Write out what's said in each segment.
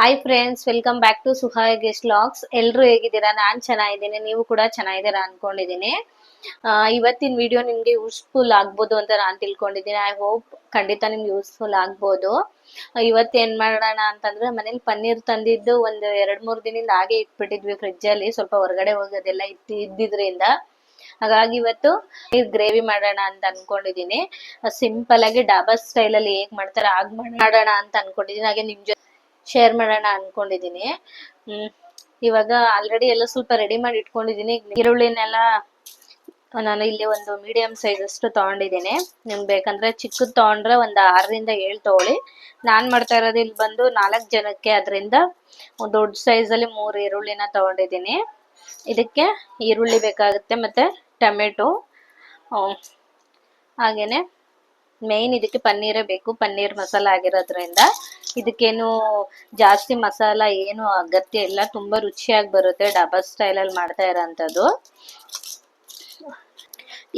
Hi friends welcome back to Suhaya guest logs ಎಲ್ಲರೂ ಹೇಗಿದ್ದೀರಾ? ನಾನು ಚೆನ್ನಾಗಿದ್ದೀನಿ, ನೀವು ಕೂಡ ಚೆನ್ನಾಗಿದ್ದೀರಾ ಅನ್ಕೊಂಡಿದ್ದೀನಿ. ಇವತ್ತಿನ ವಿಡಿಯೋ ನಿಮ್ಗೆ ಯೂಸ್ಫುಲ್ ಆಗ್ಬೋದು ಅಂತ ನಾನು ತಿಳ್ಕೊಂಡಿದ್ದೀನಿ. ಐ ಹೋಪ್ ಖಂಡಿತ ನಿಮ್ಗೆ ಯೂಸ್ಫುಲ್ ಆಗ್ಬೋದು. ಇವತ್ತು ಏನ್ ಮಾಡೋಣ ಅಂತಂದ್ರೆ, ಮನೇಲಿ ಪನ್ನೀರ್ ತಂದಿದ್ದು ಒಂದು ಎರಡ್ ಮೂರು ದಿನದಿಂದ ಹಾಗೆ ಇಟ್ಬಿಟ್ಟಿದ್ವಿ ಫ್ರಿಡ್ಜ್ ಅಲ್ಲಿ. ಸ್ವಲ್ಪ ಹೊರಗಡೆ ಹೋಗೋದೆಲ್ಲ ಇತ್ತು ಇದ್ದಿದ್ರಿಂದ. ಹಾಗಾಗಿ ಇವತ್ತು ಗ್ರೇವಿ ಮಾಡೋಣ ಅಂತ ಅನ್ಕೊಂಡಿದ್ದೀನಿ. ಸಿಂಪಲ್ ಆಗಿ ಡಾಬಾ ಸ್ಟೈಲ್ ಅಲ್ಲಿ ಹೇಗ್ ಮಾಡ್ತಾರೆ ಹಾಗೆ ಮಾಡೋಣ ಅಂತ ಅನ್ಕೊಂಡಿದ್ದೀನಿ. ಹಾಗೆ ನಿಮ್ ಜೊತೆ ಶೇರ್ ಮಾಡೋಣ ಅನ್ಕೊಂಡಿದೀನಿ. ಇವಾಗ ಆಲ್ರೆಡಿ ಎಲ್ಲ ಸ್ವಲ್ಪ ರೆಡಿ ಮಾಡಿ ಇಟ್ಕೊಂಡಿದೀನಿ. ಈರುಳ್ಳಿನೆಲ್ಲ ನಾನು ಇಲ್ಲಿ ಒಂದು ಮೀಡಿಯಂ ಸೈಜ್ ಅಷ್ಟು ತಗೊಂಡಿದ್ದೀನಿ ನಿಮ್ಗೆ ಬೇಕಂದ್ರೆ ಚಿಕ್ಕದ್ ತಗೊಂಡ್ರೆ ಒಂದು ಆರರಿಂದ ಏಳು ತಗೊಳ್ಳಿ. ನಾನು ಮಾಡ್ತಾ ಇರೋದು ಇಲ್ಲಿ ಬಂದು ನಾಲ್ಕು ಜನಕ್ಕೆ ಅದರಿಂದ ದೊಡ್ಡ ಸೈಜಲ್ಲಿ ಮೂರು ಈರುಳ್ಳಿನ ತಗೊಂಡಿದ್ದೀನಿ ಇದಕ್ಕೆ ಈರುಳ್ಳಿ ಬೇಕಾಗುತ್ತೆ ಮತ್ತೆ ಟೊಮೆಟೊ. ಹಾಗೇನೆ ಮೇಯ್ನ್ ಇದಕ್ಕೆ ಪನ್ನೀರೇ ಬೇಕು. ಪನ್ನೀರ್ ಮಸಾಲ ಆಗಿರೋದ್ರಿಂದ. ಇದಕ್ಕೇನು ಜಾಸ್ತಿ ಮಸಾಲ ಏನು ಅಗತ್ಯ ಇಲ್ಲ, ತುಂಬಾ ರುಚಿಯಾಗಿ ಬರುತ್ತೆ ಡಬಲ್ ಸ್ಟೈಲಲ್ಲಿ ಮಾಡ್ತಾ ಇರೋಂಥದ್ದು.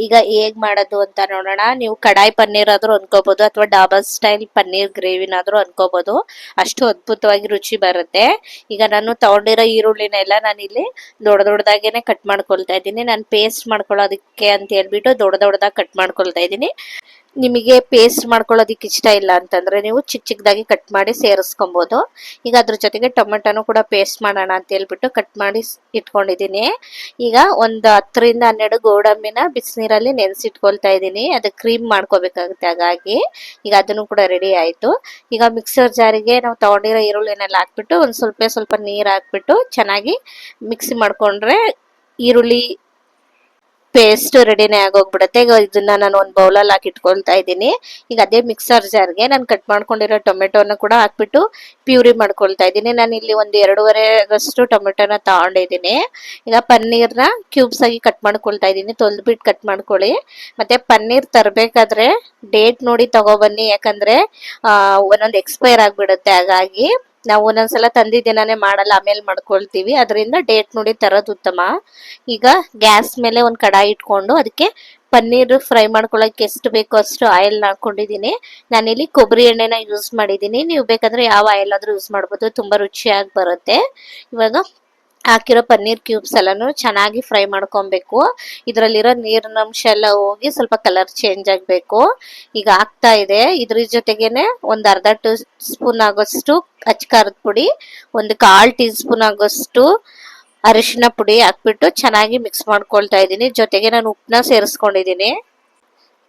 ಈಗ ಹೇಗ್ ಮಾಡೋದು ಅಂತ ನೋಡೋಣ. ನೀವು ಕಡಾಯಿ ಪನ್ನೀರ್ ಆದ್ರೂ ಅನ್ಕೋಬಹುದು ಅಥವಾ ಡಾಬಲ್ ಸ್ಟೈಲ್ ಪನ್ನೀರ್ ಗ್ರೇವಿನಾದ್ರೂ ಅನ್ಕೋಬಹುದು ಅಷ್ಟು ಅದ್ಭುತವಾಗಿ ರುಚಿ ಬರುತ್ತೆ. ಈಗ ನಾನು ತಗೊಂಡಿರೋ ಈರುಳ್ಳಿನೆಲ್ಲ ನಾನು ಇಲ್ಲಿ ದೊಡ್ಡ ದೊಡ್ಡದಾಗೇನೆ ಕಟ್ ಮಾಡ್ಕೊಳ್ತಾ ಇದ್ದೀನಿ. ನಾನು ಪೇಸ್ಟ್ ಮಾಡ್ಕೊಳ್ಳೋದಕ್ಕೆ ಅಂತ ಹೇಳ್ಬಿಟ್ಟು ದೊಡ್ಡ ದೊಡ್ಡದಾಗಿ ಕಟ್ ಮಾಡ್ಕೊಳ್ತಾ ಇದ್ದೀನಿ. ನಿಮಗೆ ಪೇಸ್ಟ್ ಮಾಡ್ಕೊಳ್ಳೋದಕ್ಕೆ ಇಷ್ಟ ಇಲ್ಲ ಅಂತಂದ್ರೆ ನೀವು ಚಿಕ್ಕ ಚಿಕ್ಕದಾಗಿ ಕಟ್ ಮಾಡಿ ಸೇರಿಸ್ಕೊಬೋದು. ಈಗ ಅದ್ರ ಜೊತೆಗೆ ಟೊಮೆಟೊನು ಕೂಡ ಪೇಸ್ಟ್ ಮಾಡೋಣ ಅಂತ ಹೇಳ್ಬಿಟ್ಟು ಕಟ್ ಮಾಡಿ ಇಟ್ಕೊಂಡಿದ್ದೀನಿ. ಈಗ ಒಂದು ಹತ್ತರಿಂದ ಹನ್ನೆರಡು ಗೋಡಂಬಿನ ಬಿಸಿನೀರಲ್ಲಿ ನೆನೆಸಿಟ್ಕೊಳ್ತಾ ಇದ್ದೀನಿ. ಅದು ಕ್ರೀಮ್ ಮಾಡ್ಕೋಬೇಕಾಗುತ್ತೆ ಹಾಗಾಗಿ. ಈಗ ಅದನ್ನು ಕೂಡ ರೆಡಿ ಆಯಿತು. ಈಗ ಮಿಕ್ಸರ್ ಜಾರಿಗೆ ನಾವು ತೊಗೊಂಡಿರೋ ಈರುಳ್ಳಿನೆಲ್ಲ ಹಾಕ್ಬಿಟ್ಟು ಒಂದು ಸ್ವಲ್ಪ ಸ್ವಲ್ಪ ನೀರು ಹಾಕ್ಬಿಟ್ಟು ಚೆನ್ನಾಗಿ ಮಿಕ್ಸಿ ಮಾಡಿಕೊಂಡ್ರೆ ಈರುಳ್ಳಿ ಪೇಸ್ಟ್ ರೆಡಿನೇ ಆಗೋಗ್ಬಿಡುತ್ತೆ. ಈಗ ಇದನ್ನ ನಾನು ಒಂದು ಬೌಲಲ್ಲಿ ಹಾಕಿ ಇಟ್ಕೊಳ್ತಾ ಇದ್ದೀನಿ. ಈಗ ಅದೇ ಮಿಕ್ಸರ್ ಜಾರ್ಗೆ ನಾನು ಕಟ್ ಮಾಡ್ಕೊಂಡಿರೋ ಟೊಮೆಟೊನ ಕೂಡ ಹಾಕ್ಬಿಟ್ಟು ಪ್ಯೂರಿ ಮಾಡ್ಕೊಳ್ತಾ ಇದ್ದೀನಿ. ನಾನು ಇಲ್ಲಿ ಒಂದು ಎರಡೂವರೆಗಷ್ಟು ಟೊಮೆಟೊನ ತಗೊಂಡಿದ್ದೀನಿ. ಈಗ ಪನ್ನೀರ್ನ ಕ್ಯೂಬ್ಸ್ ಆಗಿ ಕಟ್ ಮಾಡ್ಕೊಳ್ತಾ ಇದ್ದೀನಿ. ತೊಳೆದ್ಬಿಟ್ಟು ಕಟ್ ಮಾಡ್ಕೊಳ್ಳಿ. ಮತ್ತೆ ಪನ್ನೀರ್ ತರಬೇಕಾದ್ರೆ ಡೇಟ್ ನೋಡಿ ತಗೊಬನ್ನಿ ಯಾಕಂದ್ರೆ ಒಂದೊಂದು ಎಕ್ಸ್ಪೈರ್ ಆಗಿಬಿಡುತ್ತೆ. ಹಾಗಾಗಿ ನಾವು ಒಂದೊಂದ್ಸಲ ತಂದಿದ್ದೇನೆ ಮಾಡಲ್ಲ, ಆಮೇಲೆ ಮಾಡ್ಕೊಳ್ತೀವಿ. ಅದರಿಂದ ಡೇಟ್ ನೋಡಿ ತರೋದು ಉತ್ತಮ. ಈಗ ಗ್ಯಾಸ್ ಮೇಲೆ ಒಂದು ಕಡಾಯಿ ಇಟ್ಕೊಂಡು ಅದಕ್ಕೆ ಪನ್ನೀರ್ ಫ್ರೈ ಮಾಡ್ಕೊಳ್ಳೋಕೆ ಎಷ್ಟು ಬೇಕೋ ಅಷ್ಟು ಆಯಿಲ್ ಹಾಕೊಂಡಿದ್ದೀನಿ. ನಾನಿಲ್ಲಿ ಕೊಬ್ಬರಿ ಎಣ್ಣೆನ ಯೂಸ್ ಮಾಡಿದ್ದೀನಿ. ನೀವು ಬೇಕಾದರೆ ಯಾವ ಆಯಿಲ್ ಆದರೂ ಯೂಸ್ ಮಾಡ್ಬೋದು. ತುಂಬ ರುಚಿಯಾಗಿ ಬರುತ್ತೆ. ಇವಾಗ ಹಾಕಿರೋ ಪನ್ನೀರ್ ಕ್ಯೂಬ್ಸ್ ಎಲ್ಲಾನು ಚೆನ್ನಾಗಿ ಫ್ರೈ ಮಾಡ್ಕೊಬೇಕು. ಇದರಲ್ಲಿರೋ ನೀರಿನ ಅಂಶ ಎಲ್ಲ ಹೋಗಿ ಸ್ವಲ್ಪ ಕಲರ್ ಚೇಂಜ್ ಆಗಬೇಕು. ಈಗ ಆಗ್ತಾ ಇದೆ. ಇದ್ರ ಜೊತೆಗೇನೆ ಒಂದು ಅರ್ಧ ಟೂ ಸ್ಪೂನ್ ಆಗೋಷ್ಟು ಅಚ್ಚ ಖಾರದ ಪುಡಿ, ಒಂದು ಕಾಲ್ ಟೀ ಸ್ಪೂನ್ ಆಗೋಷ್ಟು ಅರಿಶಿನ ಪುಡಿ ಹಾಕ್ಬಿಟ್ಟು ಚೆನ್ನಾಗಿ ಮಿಕ್ಸ್ ಮಾಡ್ಕೊಳ್ತಾ ಇದ್ದೀನಿ. ಜೊತೆಗೆ ನಾನು ಉಪ್ಪನ್ನ ಸೇರಿಸ್ಕೊಂಡಿದ್ದೀನಿ.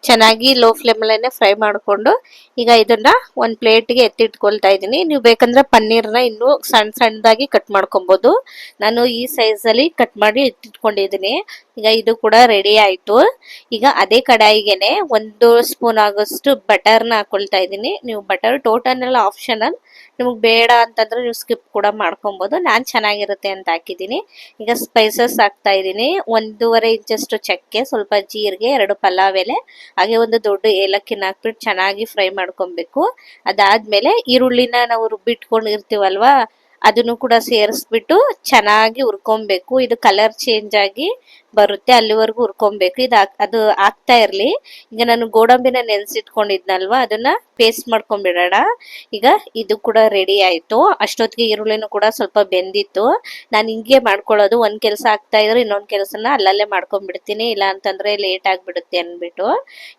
ಚೆನ್ನಾಗಿ ಲೋ ಫ್ಲೇಮಲ್ಲೇ ಫ್ರೈ ಮಾಡಿಕೊಂಡು ಈಗ ಇದನ್ನ ಒಂದು ಪ್ಲೇಟ್ಗೆ ಎತ್ತಿಟ್ಕೊಳ್ತಾ ಇದ್ದೀನಿ. ನೀವು ಬೇಕಂದ್ರೆ ಪನ್ನೀರ್ನ ಇನ್ನೂ ಸಣ್ಣ ಸಣ್ಣದಾಗಿ ಕಟ್ ಮಾಡ್ಕೊಬೋದು. ನಾನು ಈ ಸೈಜಲ್ಲಿ ಕಟ್ ಮಾಡಿ ಎತ್ತಿಟ್ಕೊಂಡಿದ್ದೀನಿ. ಈಗ ಇದು ಕೂಡ ರೆಡಿ ಆಯಿತು. ಈಗ ಅದೇ ಕಡಾಯಿಗೆನೆ ಒಂದು ಸ್ಪೂನ್ ಆಗೋಷ್ಟು ಬಟರ್ನ ಹಾಕೊಳ್ತಾ ಇದ್ದೀನಿ. ನೀವು ಬಟರ್ ಟೋಟಲ್ ಎಲ್ಲ ಆಪ್ಷನಲ್ ನಿಮಗೆ ಬೇಡ ಅಂತಂದ್ರೆ ನೀವು ಸ್ಕಿಪ್ ಕೂಡ ಮಾಡ್ಕೊಬೋದು. ನಾನು ಚೆನ್ನಾಗಿರುತ್ತೆ ಅಂತ ಹಾಕಿದ್ದೀನಿ. ಈಗ ಸ್ಪೈಸಸ್ ಹಾಕ್ತಾ ಇದ್ದೀನಿ. ಒಂದೂವರೆ ಇಂಚಷ್ಟು ಚಕ್ಕೆ, ಸ್ವಲ್ಪ ಜೀರಿಗೆ, ಎರಡು ಪಲಾವ್ ಎಲೆ ಹಾಗೆ ಒಂದು ದೊಡ್ಡ ಏಲಕ್ಕಿನ ಹಾಕ್ಬಿಟ್ಟು ಚೆನ್ನಾಗಿ ಫ್ರೈ ಮಾಡ್ಕೊಬೇಕು. ಅದಾದ್ಮೇಲೆ ಈರುಳ್ಳಿನ ನಾವು ರುಬ್ಬಿಟ್ಕೊಂಡು ಇರ್ತೀವಲ್ವಾ ಅದನ್ನು ಕೂಡ ಸೇರಿಸ್ಬಿಟ್ಟು ಚೆನ್ನಾಗಿ ಹುರ್ಕೊಬೇಕು. ಇದು ಕಲರ್ ಚೇಂಜ್ ಆಗಿ ಬರುತ್ತೆ, ಅಲ್ಲಿವರೆಗೂ ಹುರ್ಕೊಬೇಕು. ಇದು ಅದು ಆಗ್ತಾ ಇರಲಿ. ಈಗ ನಾನು ಗೋಡಂಬಿನ ನೆನೆಸಿಟ್ಕೊಂಡಿದ್ನಲ್ವಾ, ಅದನ್ನ ಪೇಸ್ಟ್ ಮಾಡ್ಕೊಂಡ್ಬಿಡೋಣ ಈಗ ಇದು ಕೂಡ ರೆಡಿ ಆಯ್ತು. ಅಷ್ಟೊತ್ತಿಗೆ ಈರುಳ್ಳಿನೂ ಕೂಡ ಸ್ವಲ್ಪ ಬೆಂದಿತ್ತು. ನಾನು ಹಿಂಗೆ ಮಾಡ್ಕೊಳ್ಳೋದು, ಒಂದು ಕೆಲಸ ಆಗ್ತಾ ಇದ್ರೆ ಇನ್ನೊಂದು ಕೆಲಸನ ಅಲ್ಲಲ್ಲೇ ಮಾಡ್ಕೊಂಡ್ಬಿಡ್ತೀನಿ ಇಲ್ಲ ಅಂತಂದ್ರೆ ಲೇಟ್ ಆಗಿಬಿಡುತ್ತೆ ಅನ್ಬಿಟ್ಟು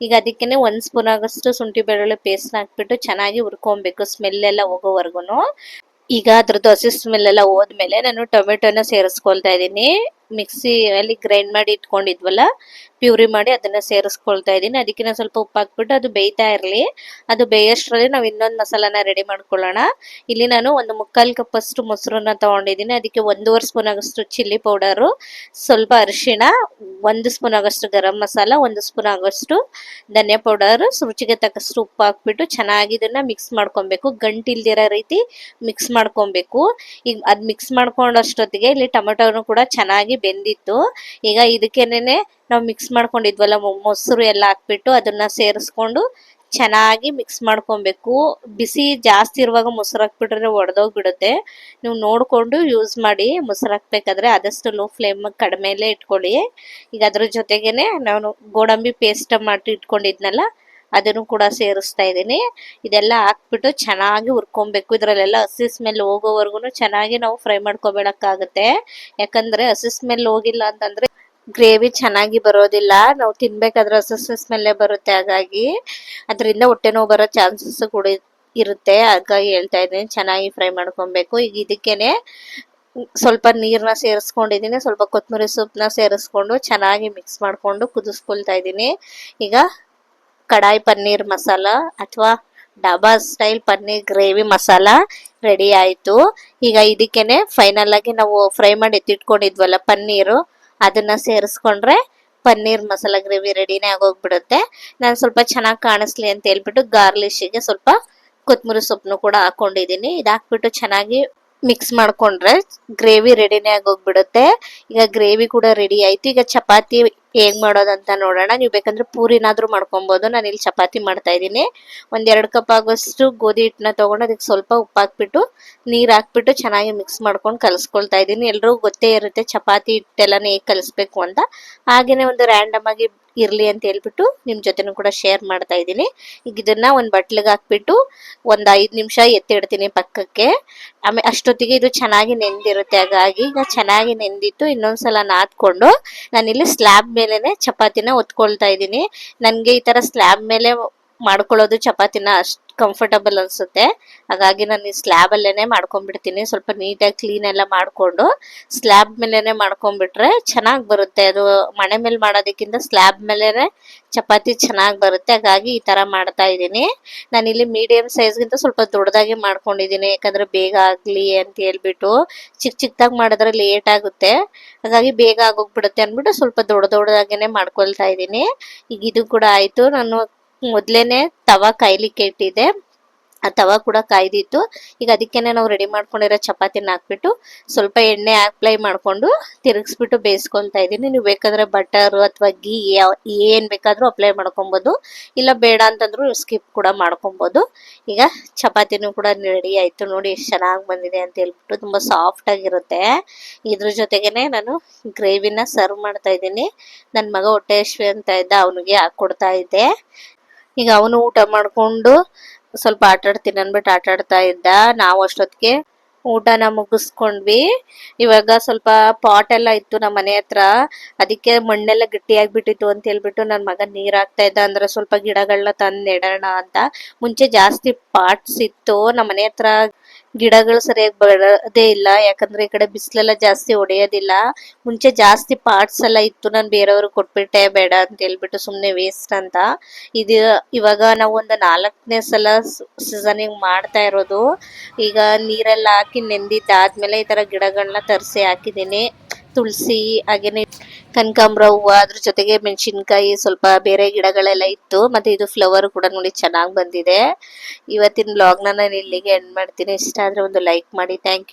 ಈಗ ಅದಕ್ಕೇನೆ ಒಂದು ಸ್ಪೂನ್ ಆಗಷ್ಟು ಶುಂಠಿ ಬೆಳ್ಳುಳ್ಳಿ ಪೇಸ್ಟ್ ಹಾಕ್ಬಿಟ್ಟು ಚೆನ್ನಾಗಿ ಹುರ್ಕೊಬೇಕು ಸ್ಮೆಲ್ ಎಲ್ಲ ಹೋಗೋವರೆಗೂ ಈಗ ಅದ್ರದ್ದು ಹಸಿ ಸ್ಮೆಲ್ ಎಲ್ಲ ಹೋದ್ಮೇಲೆ ನಾನು ಟೊಮೆಟೊನ ಸೇರಿಸ್ಕೊಳ್ತಾ ಇದ್ದೀನಿ. ಮಿಕ್ಸಿ ಅಲ್ಲಿ ಗ್ರೈಂಡ್ ಮಾಡಿ ಇಟ್ಕೊಂಡಿದ್ವಲ್ಲ, ಪ್ಯೂರಿ ಮಾಡಿ ಅದನ್ನ ಸೇರಿಸ್ಕೊಳ್ತಾ ಇದ್ದೀನಿ. ಅದಕ್ಕೆ ನಾನು ಸ್ವಲ್ಪ ಉಪ್ಪು ಹಾಕ್ಬಿಟ್ಟು ಅದು ಬೇಯ್ತಾ ಇರಲಿ. ಅದು ಬೇಯೋಷ್ಟರಲ್ಲಿ ನಾವು ಇನ್ನೊಂದು ಮಸಾಲಾನ ರೆಡಿ ಮಾಡ್ಕೊಳ್ಳೋಣ. ಇಲ್ಲಿ ನಾನು ಒಂದು ಮುಕ್ಕಾಲು ಕಪ್ ಅಷ್ಟು ಮೊಸರನ್ನ ತಗೊಂಡಿದ್ದೀನಿ. ಅದಕ್ಕೆ ಒಂದೂವರೆ ಸ್ಪೂನ್ ಆಗೋಷ್ಟು ಚಿಲ್ಲಿ ಪೌಡರು, ಸ್ವಲ್ಪ ಅರಿಶಿಣ, ಒಂದು ಸ್ಪೂನ್ ಆಗೋಷ್ಟು ಗರಂ ಮಸಾಲ, ಒಂದು ಸ್ಪೂನ್ ಆಗೋಷ್ಟು ಧನಿಯಾ ಪೌಡರ್, ರುಚಿಗೆ ತಕ್ಕಷ್ಟು ಉಪ್ಪು ಹಾಕ್ಬಿಟ್ಟು ಚೆನ್ನಾಗಿ ಇದನ್ನ ಮಿಕ್ಸ್ ಮಾಡ್ಕೊಬೇಕು. ಗಂಟಿಲ್ದಿರೋ ರೀತಿ ಮಿಕ್ಸ್ ಮಾಡ್ಕೊಬೇಕು. ಈಗ ಅದ್ ಮಿಕ್ಸ್ ಮಾಡ್ಕೊಂಡಷ್ಟೊತ್ತಿಗೆ ಇಲ್ಲಿ ಟೊಮೆಟೋನು ಕೂಡ ಚೆನ್ನಾಗಿ ಬೆಂದಿತ್ತು. ಈಗ ಇದಕ್ಕೇನೆ ನಾವು ಮಿಕ್ಸ್ ಮಾಡ್ಕೊಂಡಿದ್ವಲ್ಲ ಮೊಸರು ಎಲ್ಲ ಹಾಕ್ಬಿಟ್ಟು ಅದನ್ನ ಸೇರಿಸ್ಕೊಂಡು ಚೆನ್ನಾಗಿ ಮಿಕ್ಸ್ ಮಾಡ್ಕೊಬೇಕು. ಬಿಸಿ ಜಾಸ್ತಿ ಇರುವಾಗ ಮೊಸರು ಹಾಕ್ಬಿಟ್ರೆ ಒಡೆದೋಗ್ಬಿಡುತ್ತೆ. ನೀವು ನೋಡ್ಕೊಂಡು ಯೂಸ್ ಮಾಡಿ ಮೊಸರು ಹಾಕ್ಬೇಕಾದ್ರೆ ಆದಷ್ಟು ಲೋ ಫ್ಲೇಮ್ ಕಡಿಮೆಲೇ ಇಟ್ಕೊಳ್ಳಿ. ಈಗ ಅದ್ರ ಜೊತೆಗೇನೆ ನಾನು ಗೋಡಂಬಿ ಪೇಸ್ಟ್ ಮಾಡಿ ಇಟ್ಕೊಂಡಿದ್ನಲ್ಲ ಅದನ್ನು ಕೂಡ ಸೇರಿಸ್ತಾ ಇದ್ದೀನಿ. ಇದೆಲ್ಲ ಹಾಕ್ಬಿಟ್ಟು ಚೆನ್ನಾಗಿ ಹುರ್ಕೊಬೇಕು. ಇದರಲ್ಲೆಲ್ಲ ಹಸಿ ಸ್ಮೆಲ್ ಹೋಗೋವರೆಗೂ ಚೆನ್ನಾಗಿ ನಾವು ಫ್ರೈ ಮಾಡ್ಕೊಬೇಡಕ್ಕಾಗುತ್ತೆ. ಯಾಕಂದ್ರೆ ಹಸಿ ಸ್ಮೆಲ್ ಹೋಗಿಲ್ಲ ಅಂತಂದ್ರೆ ಗ್ರೇವಿ ಚೆನ್ನಾಗಿ ಬರೋದಿಲ್ಲ. ನಾವು ತಿನ್ಬೇಕಾದ್ರೆ ಹಸಿ ಸ್ಮೆಲ್ಲೇ ಬರುತ್ತೆ. ಹಾಗಾಗಿ ಅದರಿಂದ ಹೊಟ್ಟೆ ನೋವು ಬರೋ ಚಾನ್ಸಸ್ ಕೂಡ ಇರುತ್ತೆ. ಹಾಗಾಗಿ ಹೇಳ್ತಾ ಇದ್ದೀನಿ, ಚೆನ್ನಾಗಿ ಫ್ರೈ ಮಾಡ್ಕೊಬೇಕು. ಈಗ ಇದಕ್ಕೇನೆ ಸ್ವಲ್ಪ ನೀರನ್ನ ಸೇರಿಸ್ಕೊಂಡಿದ್ದೀನಿ. ಸ್ವಲ್ಪ ಕೊತ್ತಂಬರಿ ಸೊಪ್ಪನ್ನ ಸೇರಿಸ್ಕೊಂಡು ಚೆನ್ನಾಗಿ ಮಿಕ್ಸ್ ಮಾಡಿಕೊಂಡು ಕುದಿಸ್ಕೊಳ್ತಾ ಇದ್ದೀನಿ. ಈಗ ಕಡಾಯಿ ಪನ್ನೀರ್ ಮಸಾಲ ಅಥವಾ dhaba style paneer gravy masala ready ಆಯಿತು. ಈಗ ಇದಕ್ಕೇನೆ ಫೈನಲ್ ಆಗಿ ನಾವು ಫ್ರೈ ಮಾಡಿ ಎತ್ತಿಟ್ಕೊಂಡಿದ್ವಲ್ಲ ಪನ್ನೀರು, ಅದನ್ನ ಸೇರಿಸ್ಕೊಂಡ್ರೆ ಪನ್ನೀರ್ ಮಸಾಲ ಗ್ರೇವಿ ರೆಡಿನೇ ಆಗೋಗ್ಬಿಡುತ್ತೆ. ನಾನು ಸ್ವಲ್ಪ ಚೆನ್ನಾಗಿ ಕಾಣಿಸ್ಲಿ ಅಂತ ಹೇಳ್ಬಿಟ್ಟು ಗಾರ್ಲಿಶಿಗೆ ಸ್ವಲ್ಪ ಕೊತ್ತಂಬರಿ ಸೊಪ್ಪನ್ನು ಕೂಡ ಹಾಕೊಂಡಿದ್ದೀನಿ. ಇದಾಕ್ಬಿಟ್ಟು ಚೆನ್ನಾಗಿ ಮಿಕ್ಸ್ ಮಾಡ್ಕೊಂಡ್ರೆ ಗ್ರೇವಿ ರೆಡಿನೇ ಆಗೋಗ್ಬಿಡುತ್ತೆ. ಈಗ ಗ್ರೇವಿ ಕೂಡ ರೆಡಿ ಆಯ್ತು. ಈಗ ಚಪಾತಿ ಹೇಗ್ ಮಾಡೋದಂತ ನೋಡೋಣ. ನೀವು ಬೇಕಂದ್ರೆ ಪೂರಿನಾದರೂ ಮಾಡ್ಕೊಬೋದು. ನಾನು ಇಲ್ಲಿ ಚಪಾತಿ ಮಾಡ್ತಾ ಇದ್ದೀನಿ. ಒಂದೆರಡು ಕಪ್ ಆಗೋಷ್ಟು ಗೋಧಿ ಹಿಟ್ಟನ್ನ ತಗೊಂಡು ಅದಕ್ಕೆ ಸ್ವಲ್ಪ ಉಪ್ಪು ಹಾಕ್ಬಿಟ್ಟು, ನೀರು ಹಾಕ್ಬಿಟ್ಟು ಚೆನ್ನಾಗಿ ಮಿಕ್ಸ್ ಮಾಡ್ಕೊಂಡು ಕಲಿಸ್ಕೊಳ್ತಾ ಇದ್ದೀನಿ. ಎಲ್ರಿಗೂ ಗೊತ್ತೇ ಇರುತ್ತೆ ಚಪಾತಿ ಹಿಟ್ಟೆಲ್ಲನೇ ಹೇಗೆ ಕಲಿಸ್ಬೇಕು ಅಂತ. ಹಾಗೇನೆ ಒಂದು ರ್ಯಾಂಡಮ್ ಆಗಿ ಇರ್ಲಿ ಅಂತ ಹೇಳ್ಬಿಟ್ಟು ನಿಮ್ ಜೊತೆನೂ ಕೂಡ ಶೇರ್ ಮಾಡ್ತಾ ಇದ್ದೀನಿ. ಈಗ ಇದನ್ನ ಒಂದ್ ಬಟ್ಲಿಗೆ ಹಾಕ್ಬಿಟ್ಟು ಒಂದ್ ಐದು ನಿಮಿಷ ಎತ್ತಿಡ್ತೀನಿ ಪಕ್ಕಕ್ಕೆ. ಆಮೇಲೆ ಅಷ್ಟೊತ್ತಿಗೆ ಇದು ಚೆನ್ನಾಗಿ ನೆಂದಿರುತ್ತೆ, ಹಾಗಾಗಿ ಈಗ ಚೆನ್ನಾಗಿ ನೆಂದಿತ್ತು. ಇನ್ನೊಂದ್ಸಲ ನಾದ್ಕೊಂಡು ನಾನಿಲ್ಲಿ ಸ್ಲ್ಯಾಬ್ ಮೇಲೆನೆ ಚಪಾತಿನ ಒತ್ಕೊಳ್ತಾ ಇದ್ದೀನಿ. ನನಗೆ ಈ ತರ ಸ್ಲ್ಯಾಬ್ ಮೇಲೆ ಮಾಡ್ಕೊಳ್ಳೋದು ಚಪಾತಿನ ಅಷ್ಟು ಕಂಫರ್ಟಬಲ್ ಅನ್ಸುತ್ತೆ. ಹಾಗಾಗಿ ನಾನು ಈ ಸ್ಲ್ಯಾಬ್ ಅಲ್ಲೇನೆ ಮಾಡ್ಕೊಂಡ್ಬಿಡ್ತೀನಿ. ಸ್ವಲ್ಪ ನೀಟಾಗಿ ಕ್ಲೀನ್ ಎಲ್ಲ ಮಾಡಿಕೊಂಡು ಸ್ಲ್ಯಾಬ್ ಮೇಲೆನೆ ಮಾಡ್ಕೊಂಡ್ಬಿಟ್ರೆ ಚೆನ್ನಾಗಿ ಬರುತ್ತೆ. ಅದು ಮಣೆ ಮೇಲೆ ಮಾಡೋದಕ್ಕಿಂತ ಸ್ಲ್ಯಾಬ್ ಮೇಲೆನೆ ಚಪಾತಿ ಚೆನ್ನಾಗಿ ಬರುತ್ತೆ. ಹಾಗಾಗಿ ಈ ತರ ಮಾಡ್ತಾ ಇದ್ದೀನಿ. ನಾನಿಲ್ಲಿ ಮೀಡಿಯಂ ಸೈಜ್ಗಿಂತ ಸ್ವಲ್ಪ ದೊಡ್ಡದಾಗಿ ಮಾಡ್ಕೊಂಡಿದ್ದೀನಿ. ಯಾಕಂದ್ರೆ ಬೇಗ ಆಗ್ಲಿ ಅಂತ ಹೇಳ್ಬಿಟ್ಟು ಚಿಕ್ಕ ಚಿಕ್ಕದಾಗಿ ಮಾಡಿದ್ರೆ ಲೇಟ್ ಆಗುತ್ತೆ. ಹಾಗಾಗಿ ಬೇಗ ಆಗೋಗ್ಬಿಡುತ್ತೆ ಅಂದ್ಬಿಟ್ಟು ಸ್ವಲ್ಪ ದೊಡ್ಡ ದೊಡ್ಡದಾಗೇನೆ ಮಾಡ್ಕೊಳ್ತಾ ಇದ್ದೀನಿ. ಈಗ ಇದು ಕೂಡ ಆಯ್ತು. ನಾನು ಮೊದ್ಲೇನೆ ತವಾ ಕಾಯ್ಲಿಕ್ಕೆ ಇಟ್ಟಿದೆ ಆ ತವಾ ಕೂಡ ಕಾಯ್ದಿತ್ತು. ಈಗ ಅದಕ್ಕೇನೆ ನಾವು ರೆಡಿ ಮಾಡ್ಕೊಂಡಿರೋ ಚಪಾತಿನ ಹಾಕ್ಬಿಟ್ಟು ಸ್ವಲ್ಪ ಎಣ್ಣೆ ಅಪ್ಲೈ ಮಾಡ್ಕೊಂಡು ತಿರುಗಿಸ್ಬಿಟ್ಟು ಬೇಯಿಸ್ಕೊತಾ ಇದ್ದೀನಿ. ನೀವು ಬೇಕಾದ್ರೆ ಬಟರ್ ಅಥವಾ ಗೀ ಏನ್ ಬೇಕಾದರೂ ಅಪ್ಲೈ ಮಾಡ್ಕೊಬೋದು. ಇಲ್ಲ ಬೇಡ ಅಂತಂದ್ರೂ ಸ್ಕಿಪ್ ಕೂಡ ಮಾಡ್ಕೊಬೋದು. ಈಗ ಚಪಾತಿನೂ ಕೂಡ ರೆಡಿ ಆಯ್ತು. ನೋಡಿ ಎಷ್ಟು ಚೆನ್ನಾಗಿ ಬಂದಿದೆ ಅಂತ ಹೇಳ್ಬಿಟ್ಟು ತುಂಬಾ ಸಾಫ್ಟ್ ಆಗಿರುತ್ತೆ. ಇದ್ರ ಜೊತೆಗೇನೆ ನಾನು ಗ್ರೇವಿನ ಸರ್ವ್ ಮಾಡ್ತಾ ಇದ್ದೀನಿ. ನನ್ನ ಮಗ ಹೊಟ್ಟೆಶ್ವಿ ಅಂತ ಇದ್ದ, ಅವನಿಗೆ ಹಾಕ್ಕೊಡ್ತಾ ಇದ್ದೆ. ಈಗ ಅವನು ಊಟ ಮಾಡ್ಕೊಂಡು ಸ್ವಲ್ಪ ಆಟ ಆಡ್ತೀನಿ ಅನ್ಬಿಟ್ಟು ಆಟ ಆಡ್ತಾ ಇದ್ದ. ನಾವು ಅಷ್ಟೊತ್ತಿಗೆ ಊಟನ ಮುಗಿಸ್ಕೊಂಡ್ವಿ. ಇವಾಗ ಸ್ವಲ್ಪ ಪಾಟ್ ಎಲ್ಲ ಇತ್ತು ನಮ್ಮ ಮನೆ ಹತ್ರ. ಅದಕ್ಕೆ ಮಣ್ಣೆಲ್ಲ ಗಟ್ಟಿಯಾಗ್ಬಿಟ್ಟಿತ್ತು ಅಂತ ಹೇಳ್ಬಿಟ್ಟು ನನ್ನ ಮಗ ನೀರ್ ಹಾಕ್ತಾ ಇದ್ದ. ಅಂದ್ರೆ ಸ್ವಲ್ಪ ಗಿಡಗಳನ್ನ ತಂದ್ ನೆಡೋಣ ಅಂತ. ಮುಂಚೆ ಜಾಸ್ತಿ ಪಾಟ್ಸ್ ಇತ್ತು. ನಮ್ಮ ಮನೆ ಹತ್ರ ಗಿಡಗಳು ಸರಿಯಾಗಿ ಬರೋದೇ ಇಲ್ಲ. ಯಾಕಂದ್ರೆ ಈ ಕಡೆ ಬಿಸಿಲೆಲ್ಲ ಜಾಸ್ತಿ ಹೊಡೆಯೋದಿಲ್ಲ. ಮುಂಚೆ ಜಾಸ್ತಿ ಪಾರ್ಟ್ಸ್ ಎಲ್ಲ ಇತ್ತು. ನಾನು ಬೇರೆಯವ್ರಿಗೆ ಕೊಟ್ಬಿಟ್ಟೆ, ಬೇಡ ಅಂತ ಹೇಳ್ಬಿಟ್ಟು ಸುಮ್ಮನೆ ವೇಸ್ಟ್ ಅಂತ. ಇದು ಇವಾಗ ನಾವು ಒಂದು ನಾಲ್ಕನೇ ಸಲ ಸೀಸನಿಂಗ್ ಮಾಡ್ತಾ ಇರೋದು. ಈಗ ನೀರೆಲ್ಲ ಹಾಕಿ ನೆಂದಿದ್ದಾದ್ಮೇಲೆ ಈ ತರ ಗಿಡಗಳನ್ನ ತರಿಸಿ ಹಾಕಿದ್ದೀನಿ. ತುಳಸಿ, ಹಾಗೇನೆ ಕನಕಾಂಬ್ರ ಹೂವು, ಅದ್ರ ಜೊತೆಗೆ ಮೆಣಸಿನ್ಕಾಯಿ ಸ್ವಲ್ಪ ಬೇರೆ ಗಿಡಗಳೆಲ್ಲ ಇತ್ತು. ಮತ್ತೆ ಇದು ಫ್ಲವರ್ ಕೂಡ ನೋಡಿ ಚೆನ್ನಾಗಿ ಬಂದಿದೆ. ಇವತ್ತಿನ ಬ್ಲಾಗ್ನ ನಾನು ಇಲ್ಲಿಗೆ ಎಂಡ್ ಮಾಡ್ತೀನಿ. ಇಷ್ಟ ಆದ್ರೆ ಒಂದು ಲೈಕ್ ಮಾಡಿ. Thank you